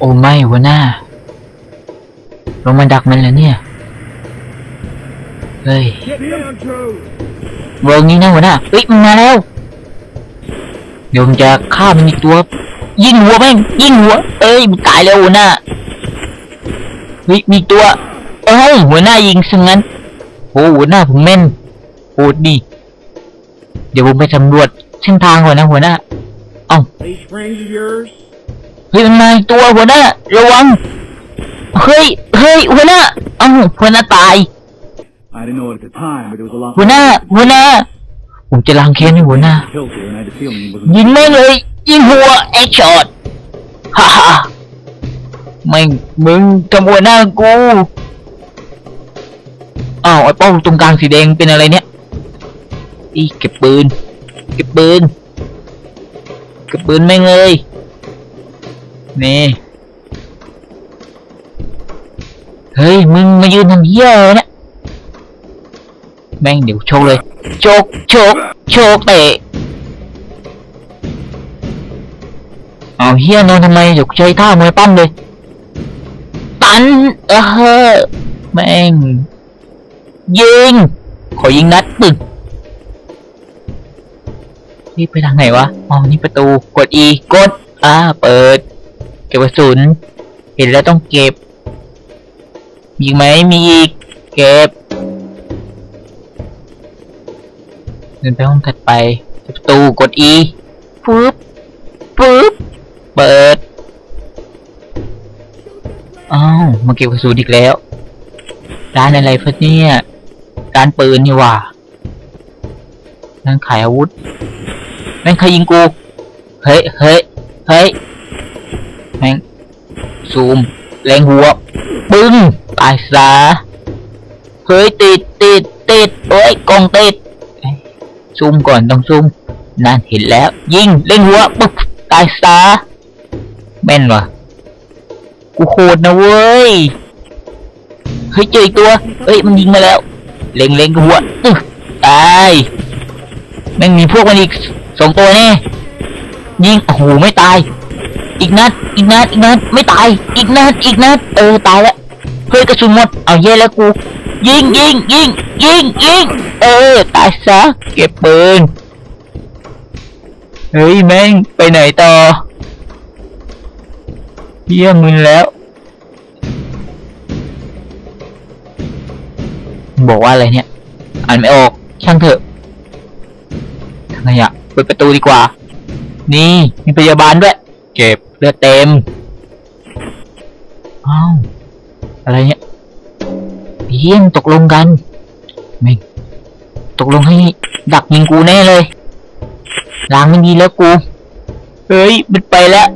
โอ้ไม่หัวหน้า ลงมาดักมันแล้วเนี่ย เฮ้ยเวิร์กนี้นะหัวหน้าเฮ้ยมันมาแล้ว เดี๋ยวผมจะฆ่ามันอีกตัว ยิงหัวแม่งยิงหัว เอ้ยมันตายแล้วหัวหน้าเฮ้ยมีตัว เอ้ยหัวหน้ายิงซะงั้นโอ้หัวหน้าผมแม่นโหดดี เดี๋ยวผมไปสำรวจเส้นทางก่อนนะหัวหน้า These friends of yours? เฮ้ยมันมาอีกตัวหัวหน้าระวัง เฮ้ย เฮ้ยหัวหน้าเอ้าหัวหน้าตาย I didn't know it at the time, but it was a lot. หัวหน้า หัวหน้า ผมจะล้างแค้นให้หัวหน้า Killed her, and I had a feeling he wasn't. ยิงไม่งเลย ยิงหัวไอ้ช็อตฮ่าฮ่าไม่งมึงทำหัวหน้ากูอ้าวไอ้เป้าตรงกลางสีแดงเป็นอะไรเนี่ยอีเก็บปืน เก็บปืน เก็บปืนไม่งเลย นี่เฮ้ย มึงมายืนทำเหี้ยอะไรเนี่ยแม่งเดี๋ยวโชกเลย โชกโชกโชกเตะเอาเฮียนอนทำไมเดี๋ยวใช้ท่ามวยปั้นเลย ตัน เออแม่ง ยิง ขอยิงนัดปึกนี่ไปทางไหนวะ อ๋อ นี่ประตู กด E กด อ่า เปิด เก็บกระสุน เห็นแล้วต้องเก็บ ยิงไหมมีอีก เก็บ เดินไปห้องถัดไปประตูกด E ปึ๊บปึ๊บ เปิด อ้าว มาเก็บกระสุนอีกแล้ว ร้านอะไรพะเนี่ย ร้านปืนนี่หว่าร้านขายอาวุธแม่งใครยิงกู เฮ้ย เฮ้ย เฮ้ย แม่งซูมแรงหัว ปึ้งตายซะเฮ้ยติดติดติดเฮ้ยกองติดเอ้ยซูมก่อนต้องซูมนั่นเห็นแล้ว ยิงเล็งหัวปึ๊บตายซะแม่นวะกูโคตรนะเว้ยเฮ้ยเจออีกตัวเฮ้ยมันยิงมาแล้ว เล็งเล็งหัวตึ๊กตายแม่งมีพวกมันอีกสองตัวแน่ยิงโอ้โหไม่ตาย อีกนัด อีกนัด อีกนัด ไม่ตาย อีกนัด อีกนัด เออ ตายแล้ว เฮ้ยกระสุนหมด เอาเย่แล้วกู ยิงยิงยิงยิงยิง เออ ตายซะ เก็บปืน เฮ้ยแม่ง ไปไหนต่อ เยี่ยมึนแล้ว บอกว่าอะไรเนี่ย อ่านไม่ออก ช่างเถอะทางไงอะเปิดประตูดีกว่า นี่มีพยาบาลด้วย เก็บเลือดเต็มอ้าวอะไรเนี่ยเยี่ยงตกลงกันไม่งตกลงให้ดักยิงกูแน่เลยล้างไม่ดีแล้วกู เฮ้ยมันไปแล้ว